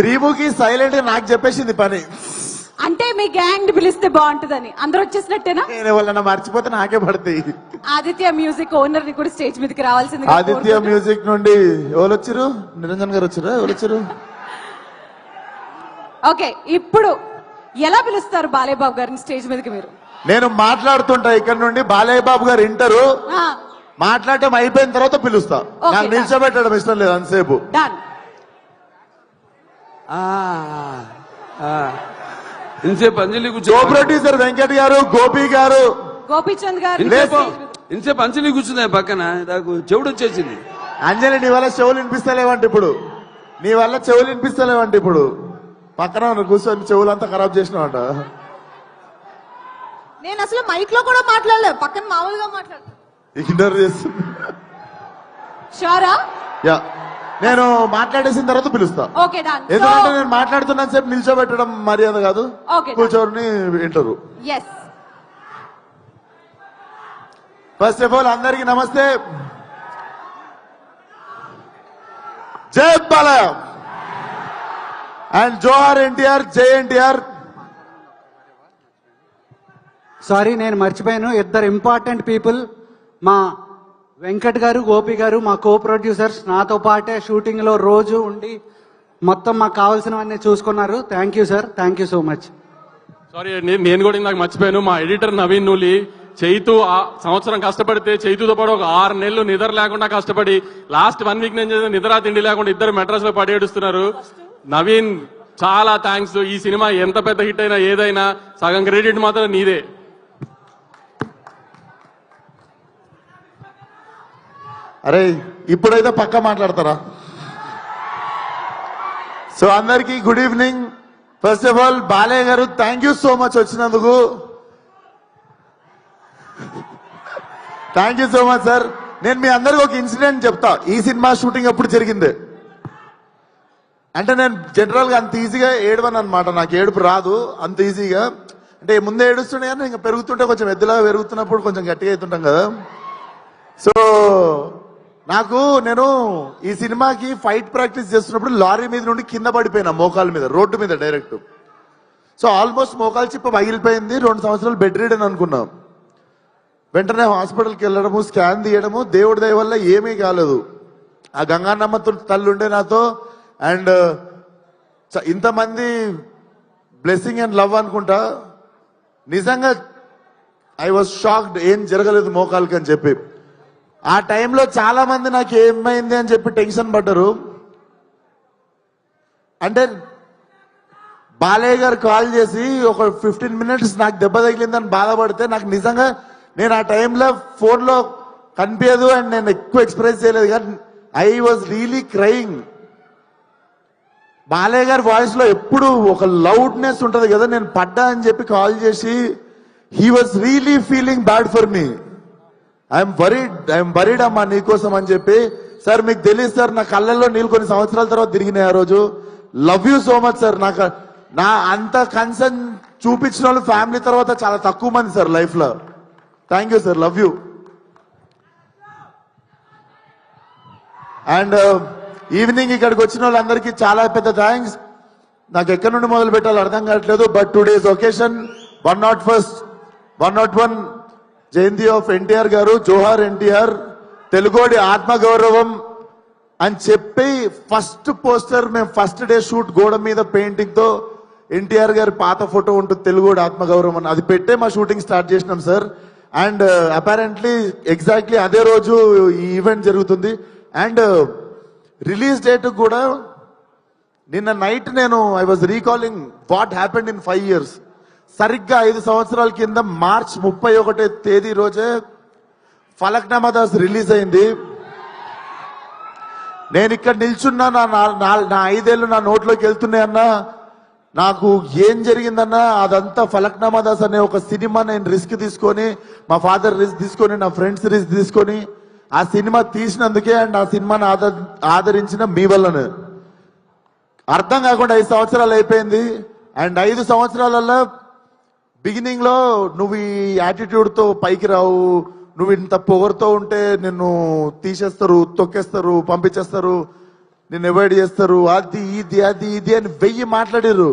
శ్రీముఖి సైలెంట్గా నాకు చెప్పేసింది పని. అంటే మీ గ్యాంగ్ పిలిస్తే బాగుంటుందని. అందరూ వచ్చేసినట్టేనా? నేను ఎవరన్నా మర్చిపోతే నాకే పడతాయి ఆదిత్య మ్యూజిక్ ఓనర్ని కూడా స్టేజ్ మీదకి రావాల్సింది ఆదిత్య మ్యూజిక్ నుండి ఎవరు వచ్చారు నిరంజన్ గారు వచ్చారా? ఎవరు వచ్చారు ఓకే ఇప్పుడు ఎలా పిలుస్తారు బాలేబాబు గారిని స్టేజ్ మీదకి మీరు? నేను మాట్లాడుతుంటా ఇక్కడ నుండి బాలయ్య బాబు గారు ఇంటరు. మాట్లాడటం అయిపోయిన తర్వాత పిలుస్తా. నాకు. నిల్చోబెట్టడం ఇష్టం లేదు అంతసేపు. ఇంతసేపు అంజలి కూర్చో ప్రొడ్యూసర్ వెంకట్ గారు గోపి గారు. గోపీచంద్ గారు ఇంతసేపు ఇంతసేపు అంజలి కూర్చుంది పక్కన. నాకు చెవుడు వచ్చేసింది. అంజలి నీ వల్ల చెవులు వినిపిస్తలేవంట ఇప్పుడు. నీ వల్ల చెవులు వినిపిస్తలేవంట ఇప్పుడు. పక్కన కూర్చొని చెవులంతా ఖరాబ్ చేసినావంట. నేను అసలు మైక్లో కూడా మాట్లాడలేదు. పక్కన మామూలుగా మాట్లాడు ఇగ్నోర్ చేస్తుంది. షూరా? యా. నేను మాట్లాడేసిన తర్వాత పిలుస్తా. ఓకే డన్ ఎందుకంటే నేను మాట్లాడుతున్నంత సేపు నిల్చోబెట్టడం మర్యాద కాదు. Okay, కూర్చొని వింటారు. ఎస్ ఫస్ట్ ఆఫ్ ఆల్ అందరికి నమస్తే. జై బాలయ్య అండ్ జోహార్ ఎన్టీఆర్ జై ఎన్టీఆర్ సారీ నేను మర్చిపోయాను. ఇద్దరు ఇంపార్టెంట్ పీపుల్ మా వెంకట్ గారు గోపి గారు మా కో ప్రొడ్యూసర్స్ నాతో పాటే షూటింగ్లో రోజు ఉండి మొత్తం మాకు కావాల్సినవన్నీ చూసుకున్నారు. Thank you sir thank you so much sorry అండి నేను కూడా నాకు మర్చిపోయాను. మా ఎడిటర్ నవీన్ నూలి చైతు ఆ సంవత్సరం కష్టపడితే చైతుతో పాటు ఒక ఆరు నెలలు నిద్ర లేకుండా కష్టపడి లాస్ట్ వన్ వీక్ నేను చేసిన నిద్ర తిండి లేకుండా ఇద్దరు మెడ్రాస్లో పడేడుస్తున్నారు. నవీన్ చాలా థ్యాంక్స్ ఈ సినిమా ఎంత పెద్ద హిట్ అయినా ఏదైనా సగం క్రెడిట్ మాత్రం నీదే. అరే ఇప్పుడైతే పక్క మాట్లాడతారా? సో అందరికి good evening first of all Balayya garu thank you so much వచ్చినందుకు. Thank you so much sir నేను మీ అందరికి ఒక ఇన్సిడెంట్ చెప్తా. ఈ సినిమా షూటింగ్ ఎప్పుడు జరిగింది? అంటే నేను జనరల్గా అంత ఈజీగా ఏడవను అనమాట నాకు ఏడుపు రాదు అంత ఈజీగా అంటే ముందే ఏడుస్తుండే కానీ ఇంకా పెరుగుతుంటే కొంచెం ఎద్దులాగా పెరుగుతున్నప్పుడు కొంచెం గట్టిగా అవుతుంటాం కదా. సో నాకు నేను ఈ సినిమాకి ఫైట్ ప్రాక్టీస్ చేస్తున్నప్పుడు లారీ మీద నుండి కింద పడిపోయినా మోకాల మీద రోడ్డు మీద డైరెక్ట్ సో ఆల్మోస్ట్ మోకాలు చిప్ప పగిలిపోయింది. రెండు సంవత్సరాలు బెడ్ రీడ్ అని అనుకున్నాం. వెంటనే హాస్పిటల్కి వెళ్ళడము స్కాన్ తీయడము దేవుడి దయ వల్ల ఏమీ కాలేదు. ఆ గంగానమ్మ తల్లి ఉండే నాతో అండ్ ఇంతమంది బ్లెస్సింగ్ అండ్ లవ్ అనుకుంటా నిజంగా ఐ వాజ్ షాక్డ్ ఏం జరగలేదు మోకాలకి అని చెప్పి. ఆ టైంలో చాలా మంది నాకు ఏమైంది అని చెప్పి టెన్షన్ పడ్డరు. అంటే బాలయ్య గారు కాల్ చేసి ఒక ఫిఫ్టీన్ మినిట్స్ నాకు దెబ్బ తగిలిందని బాధపడితే నాకు నిజంగా నేను ఆ టైంలో ఫోన్లో కనిపించదు అండ్ నేను ఎక్కువ ఎక్స్ప్రెస్ చేయలేదు కానీ I was really crying Balayya గారి వాయిస్లో ఎప్పుడు ఒక లౌడ్నెస్ ఉంటుంది కదా నేను పడ్డా అని చెప్పి కాల్ చేసి he was really feeling bad for me I'm worried I'm worried అమ్మా నీకోసం అని చెప్పి. సార్ మీకు తెలియదు సార్ నా కళ్ళల్లో నీళ్ళు కొన్ని సంవత్సరాల తర్వాత తిరిగినాయి ఆ రోజు. Love you so much sir నాకు నా అంత కన్సర్న్ చూపించిన వాళ్ళు ఫ్యామిలీ తర్వాత చాలా తక్కువ మంది సార్ లైఫ్లో. Thank you sir love you and evening ఇక్కడికి వచ్చిన వాళ్ళందరికీ చాలా పెద్ద థ్యాంక్స్ నాకు ఎక్కడి నుండి మొదలు పెట్టాలో అర్థం కావట్లేదు but today's occasion one not first one not one Jayanti of NTR garu జోహార్ ఎన్టీఆర్ తెలుగోడి ఆత్మగౌరవం అని చెప్పి ఫస్ట్ పోస్టర్ మేము ఫస్ట్ డే షూట్ గోడ మీద పెయింటింగ్తో ఎన్టీఆర్ గారి పాత ఫోటో ఉంటుంది తెలుగోడి ఆత్మగౌరవం అని. అది పెట్టే మా షూటింగ్ స్టార్ట్ చేసినాం సార్ అండ్ అపారెంట్లీ ఎగ్జాక్ట్లీ అదే రోజు ఈ ఈవెంట్ జరుగుతుంది. అండ్ రిలీజ్ డేట్ కూడా నిన్న నైట్ నేను I was recalling what happened in five years సరిగ్గా ఐదు సంవత్సరాల కింద మార్చ్ ముప్పై ఒకటే తేదీ రోజే ఫలక్నామా దాస్ రిలీజ్ అయింది. నేను ఇక్కడ నిల్చున్నా నా నా- నా- నా నా నోట్లోకి వెళ్తున్నాయన్నా నాకు ఏం జరిగిందన్నా అదంతా ఫలక్నామా దాస్ అనే ఒక సినిమా నేను రిస్క్ తీసుకొని మా ఫాదర్ రిస్క్ తీసుకొని నా ఫ్రెండ్స్ రిస్క్ తీసుకొని ఆ సినిమా తీసినందుకే అండ్ ఆ సినిమాని ఆదర్ ఆదరించిన మీ వల్లనే. అర్థం కాకుండా ఐదు సంవత్సరాలు అయిపోయింది. అండ్ ఐదు సంవత్సరాలలో బిగినింగ్లో నువ్వు ఈ యాటిట్యూడ్తో పైకి రావు నువ్వు ఇంత పొగరుతో ఉంటే నిన్ను తీసేస్తారు తొక్కేస్తారు పంపించేస్తారు నిన్ను అవాయిడ్ చేస్తారు అది ఇది అది ఇది అని వెయ్యి మాట్లాడారు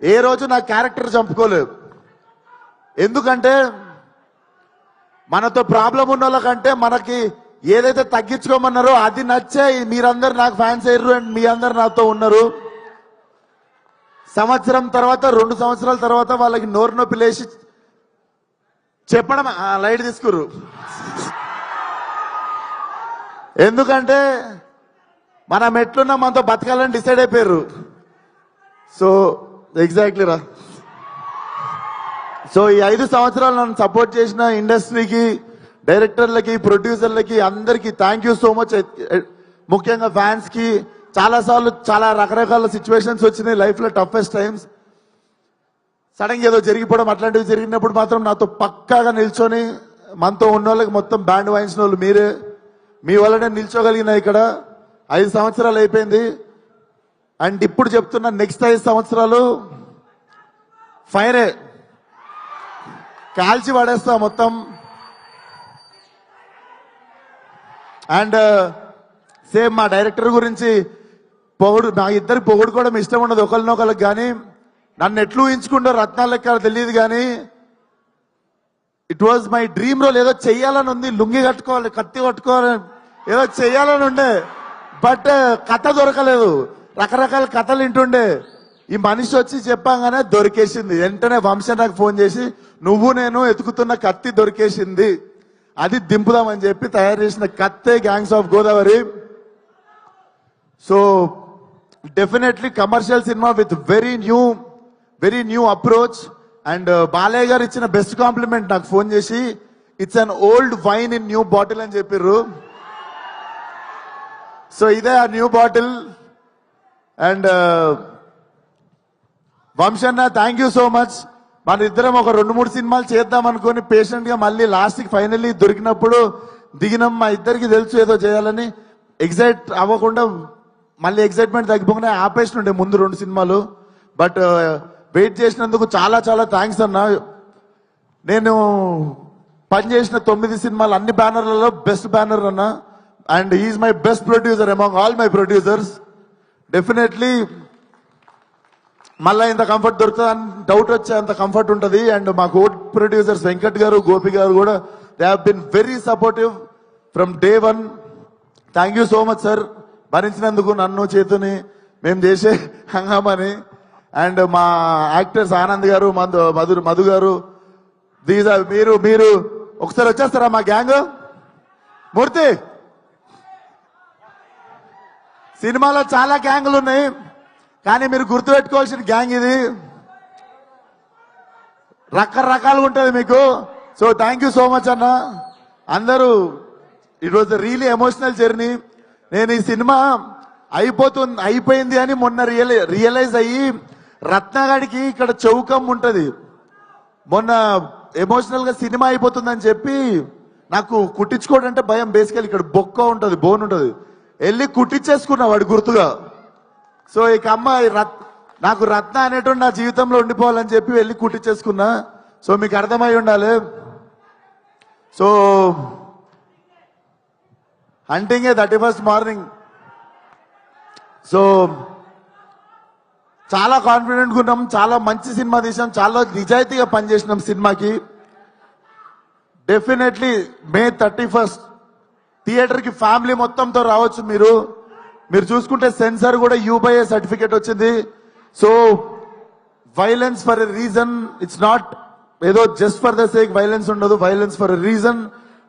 ఏ రోజు నా క్యారెక్టర్ చంపుకోలేదు. ఎందుకంటే మనతో ప్రాబ్లం ఉన్న వాళ్ళకంటే మనకి ఏదైతే తగ్గించుకోమన్నారో అది నచ్చే మీరందరు నాకు ఫ్యాన్స్ అయ్యారు అండ్ మీ అందరు నాతో ఉన్నారు. సంవత్సరం తర్వాత రెండు సంవత్సరాల తర్వాత వాళ్ళకి నోరు నొప్పి లేచి చెప్పడం ఆ, లైట్ తీసుకురు. ఎందుకంటే మనం ఎట్లున్నా మనతో బతకాలని డిసైడ్ అయిపోయారు. సో ఎగ్జాక్ట్లీ రా. సో ఈ ఐదు సంవత్సరాలు నన్ను సపోర్ట్ చేసిన ఇండస్ట్రీకి డైరెక్టర్లకి ప్రొడ్యూసర్లకి అందరికీ థ్యాంక్ యూ సో మచ్ ముఖ్యంగా ఫ్యాన్స్కి చాలాసార్లు చాలా సార్లు చాలా రకరకాల సిచ్యువేషన్స్ వచ్చినాయి. లైఫ్లో టఫెస్ట్ టైమ్స్ సడన్గా ఏదో జరిగిపోవడం అట్లాంటివి జరిగినప్పుడు మాత్రం నాతో పక్కాగా నిల్చొని మనతో ఉన్న వాళ్ళకి మొత్తం బ్యాండ్ వాయించిన వాళ్ళు మీరే. మీ వల్లనే నిల్చోగలిగిన ఇక్కడ. ఐదు సంవత్సరాలు అయిపోయింది. అండ్ ఇప్పుడు చెప్తున్న నెక్స్ట్ ఐదు సంవత్సరాలు ఫైరే కాల్చి పడేస్తా మొత్తం. అండ్ సేమ్ మా డైరెక్టర్ గురించి పొగడు నా ఇద్దరు పొగడుకోవడం ఇష్టం ఉండదు. ఒకరినొకరికి కానీ నన్ను ఎట్లు ఊహించుకుంటారు రత్నాలు లెక్క తెలియదు కానీ it was my dream role ఏదో చెయ్యాలని ఉంది. లుంగి కట్టుకోవాలి కత్తి కట్టుకోవాలి ఏదో చెయ్యాలని ఉండే. బట్ uh, కథ దొరకలేదు. రకరకాల కథలు వింటుండే. ఈ మనిషి వచ్చి చెప్పాగానే దొరికేసింది. వెంటనే వంశం నాకు ఫోన్ చేసి నువ్వు నేను ఎతుకుతున్న కత్తి దొరికేసింది. అది దింపుదామని చెప్పి తయారు చేసిన కత్తే gangs of Godavari so definitely commercial cinema with very new very new approach and Balayya garu ఇచ్చిన బెస్ట్ కాంప్లిమెంట్ నాకు ఫోన్ చేసి it's an old wine in new bottle అని చెప్పిర్రు. సో ఇదే ఆ న్యూ బాటిల్ అండ్ వంశన్న థ్యాంక్ యూ సో మచ్ మన ఇద్దరం ఒక రెండు మూడు సినిమాలు చేద్దాం అనుకుని పేషెంట్గా మళ్ళీ లాస్ట్కి ఫైనల్లీ దొరికినప్పుడు దిగినాం. మా ఇద్దరికి తెలుసు ఏదో చేయాలని. ఎగ్జైట్ అవ్వకుండా మళ్ళీ ఎగ్జైట్మెంట్ తగ్గిపోగానే ఆపేసినుండే ముందు రెండు సినిమాలు. బట్ వెయిట్ uh, చేసినందుకు చాలా చాలా థ్యాంక్స్ అన్న. నేను పనిచేసిన తొమ్మిది సినిమాలు అన్ని బ్యానర్లలో బెస్ట్ బ్యానర్ అన్న. And is my best producer among all my producers definitely మళ్ళీ ఇంత కంఫర్ట్ దొరుకుతుందని డౌట్ వచ్చే అంత కంఫర్ట్ ఉంటుంది. అండ్ మా కో ప్రొడ్యూసర్స్ వెంకట్ గారు గోపి గారు కూడా they have been very supportive from day one thank you so much sir భరించినందుకు నన్ను చేతుని మేము చేసే హంగామని. అండ్ మా యాక్టర్స్ ఆనంద్ గారు మధు మధు మధు గారు దీస్ ఆర్ మీరు మీరు ఒకసారి వచ్చేస్తారా మా గ్యాంగ్? మూర్తి! సినిమాలో చాలా గ్యాంగులు ఉన్నాయి కానీ మీరు గుర్తుపెట్టుకోవాల్సిన గ్యాంగ్ ఇది. రకరకాలుగా ఉంటుంది మీకు. So thank you so much అన్న. అందరూ it was really emotional journey నేను ఈ సినిమా అయిపోతుంది అయిపోయింది అని మొన్న రియల్ రియలైజ్ అయ్యి రత్నగాడికి ఇక్కడ చౌకం ఉంటుంది. మొన్న ఎమోషనల్గా సినిమా అయిపోతుందని చెప్పి నాకు కుట్టించుకోవడం అంటే భయం. బేసికల్ ఇక్కడ బొక్క ఉంటుంది బోన్ ఉంటుంది. వెళ్ళి కుట్టించేసుకున్నా వాడు గుర్తుగా. సో ఇక అమ్మ రత్ నాకు రత్న అనేటువంటి నా జీవితంలో ఉండిపోవాలని చెప్పి వెళ్ళి కుట్టించేసుకున్నా. సో మీకు అర్థమై ఉండాలి. So hunting a thirty first morning so చాలా కాన్ఫిడెంట్ ఉన్నాం చాలా మంచి సినిమా తీసాం చాలా నిజాయితీగా పనిచేసినాం సినిమాకి. డెఫినెట్లీ మే థర్టీ ఫస్ట్ థియేటర్కి ఫ్యామిలీ మొత్తంతో రావచ్చు మీరు. మీరు చూసుకుంటే సెన్సార్ కూడా యూబైఏ సర్టిఫికేట్ వచ్చింది. So violence for a reason it's not ఏదో just for the sake violence ఉండదు violence for a reason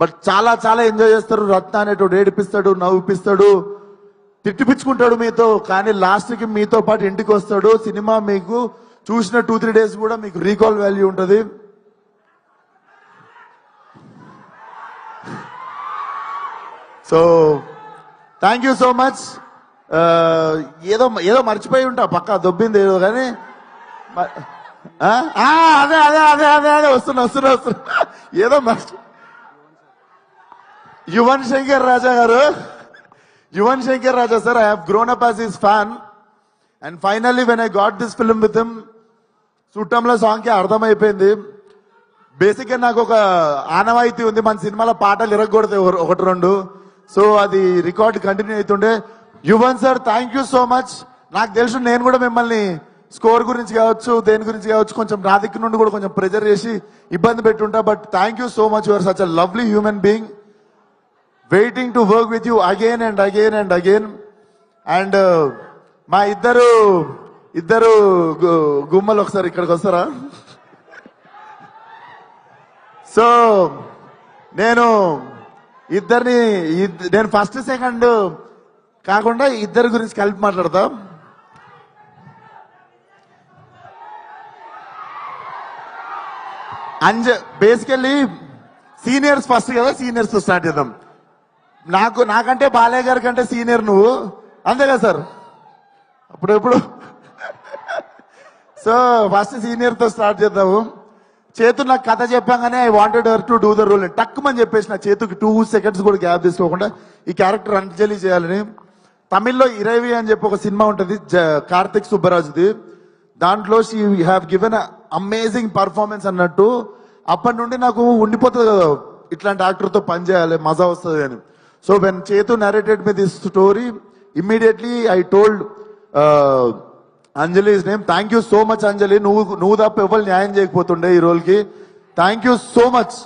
but చాలా చాలా ఎంజాయ్ చేస్తారు. రత్న అనేటోడు ఏడిపిస్తాడు నవ్వుపిస్తాడు తిట్టిపించుకుంటాడు మీతో. కానీ లాస్ట్కి మీతో పాటు ఇంటికి వస్తాడు. సినిమా మీకు చూసిన టూ త్రీ డేస్ కూడా మీకు రీకాల్ వాల్యూ ఉంటుంది. So thank you so much ఏదో ఏదో మర్చిపోయి ఉంటా. పక్క దొబ్బింది ఏదో కానీ అదే అదే అదే అదే అదే వస్తున్నా వస్తున్నా వస్తున్నా. ఏదో మర్చి Yuvan Shankar Raja garu. Yuvan Shankar Raja sir I have grown up as his fan and finally when I got this film with him చుట్టంలో సాంగ్కి అర్థమైపోయింది. బేసిక్గా నాకు ఒక ఆనవాయితీ ఉంది. మన సినిమాలో పాటలు ఇరగకూడదు ఒకటి రెండు. సో అది రికార్డ్ కంటిన్యూ అవుతుండే. Yuvan sir thank you so much నాకు తెలుసు నేను కూడా మిమ్మల్ని స్కోర్ గురించి కావచ్చు దేని గురించి కావచ్చు కొంచెం నా దగ్గర నుండి కూడా కొంచెం ప్రెజర్ చేసి ఇబ్బంది పెట్టుంటా. But thank you so much your such a lovely human being waiting to work with you again and again and again and మా ఇద్దరు ఇద్దరు గు- గుమ్మలు ఒకసారి ఇక్కడికి వస్తారా? సో నేను ఇద్దరిని ఇద్- నేను ఫస్ట్ సెకండ్ కాకుండా ఇద్దరి గురించి కలిపి మాట్లాడతా. అంజ బేసికల్లీ సీనియర్స్ ఫస్ట్ కదా? సీనియర్స్ స్టార్ట్ చేద్దాం. నాకు నాకంటే బాలయ్య గారి కంటే సీనియర్ నువ్వు. అంతే కదా సార్ అప్పుడెప్పుడు సో ఫస్ట్ సీనియర్తో స్టార్ట్ చేద్దాము. చేతు నాకు కథ చెప్పాగానే I wanted her to do the role టక్కుమని చెప్పేసి నా చేతుకి టూ సెకండ్స్ కూడా గ్యాప్ తీసుకోకుండా ఈ క్యారెక్టర్ అంజలి చేయాలని. తమిళ్ళో ఇరవి అని చెప్పి ఒక సినిమా ఉంటుంది జ- కార్తిక్ సుబ్బరాజుది. దాంట్లో she have given amazing performance అన్నట్టు. అప్పటి నుండి నాకు ఉండిపోతుంది కదా ఇట్లాంటి యాక్టర్తో పనిచేయాలి పని చేయాలి మజా వస్తుంది అని. So when Chethu narrated me this story immediately I told Anjali name thank you so much Anjali నువ్వు నువ్వు తప్ప ఎవరు న్యాయం చేయకపోతుండే ఈ రోల్కి. Thank you so much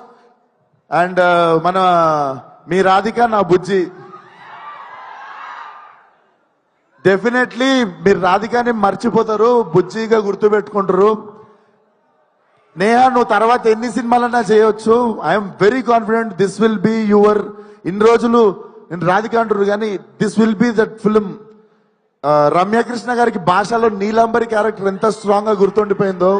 and మన మీ రాధిక నా బుజ్జి. డెఫినెట్లీ మీరు రాధికాని మర్చిపోతారు బుజ్జిగా గుర్తుపెట్టుకుంటారు. నేహా నువ్వు తర్వాత ఎన్ని సినిమాలన్నా చేయొచ్చు. I'm very confident this will be your ఇన్ని రోజులు నేను రాధిక అంటారు కానీ this will be that film Ramya Krishna గారికి భాషలో నీలాంబరి క్యారెక్టర్ ఎంత స్ట్రాంగ్గా గుర్తుండిపోయిందో.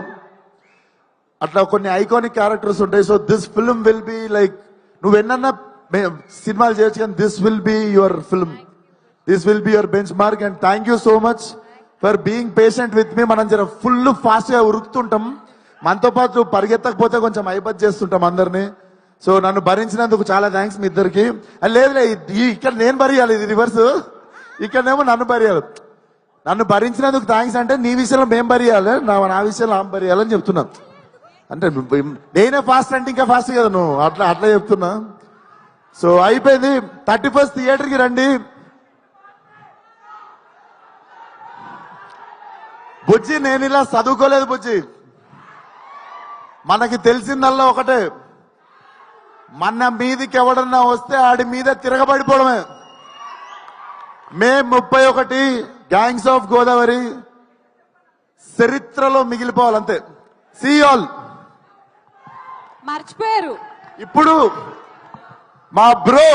అట్లా కొన్ని ఐకానిక్ క్యారెక్టర్స్ ఉంటాయి. So this film will be like నువ్వు ఎన్నన్నా సినిమాలు చేయొచ్చు కానీ this will be your film this will be your benchmark and thank you so much for being patient with me మనం జర ఫుల్ ఫాస్ట్గా ఉరుకుతుంటాం. మనతో పాటు పరిగెత్తకపోతే కొంచెం ఐబత్ చేస్తుంటాం అందరినీ. సో నన్ను భరించినందుకు చాలా థ్యాంక్స్ మీ ఇద్దరికి. లేదులే ఇక్కడ నేను భరియాలి ఇది రివర్స్ ఇక్కడనేమో నన్ను భరియాలి. నన్ను భరించినందుకు థ్యాంక్స్ అంటే నీ విషయంలో మేము భరియాలి నా నా విషయంలో ఆమె భరియాలని చెప్తున్నా. అంటే నేనే ఫాస్ట్ అంటే ఇంకా ఫాస్ట్ కదా నువ్వు. అట్లా అట్లా చెప్తున్నా. సో అయిపోయింది. థర్టీ ఫస్ట్ థియేటర్కి రండి. బుజ్జి నేను ఇలా చదువుకోలేదు బుజ్జి. మనకి తెలిసిందల్లా ఒకటే. మన మీదికి ఎవడన్నా వస్తే ఆడి మీద తిరగబడిపోవడమే. మే ముప్పై ఒకటి గ్యాంగ్స్ ఆఫ్ గోదావరి చరిత్రలో మిగిలిపోవాలంతే. సీ ఆల్ మర్చిపోయారు. ఇప్పుడు మా బ్రో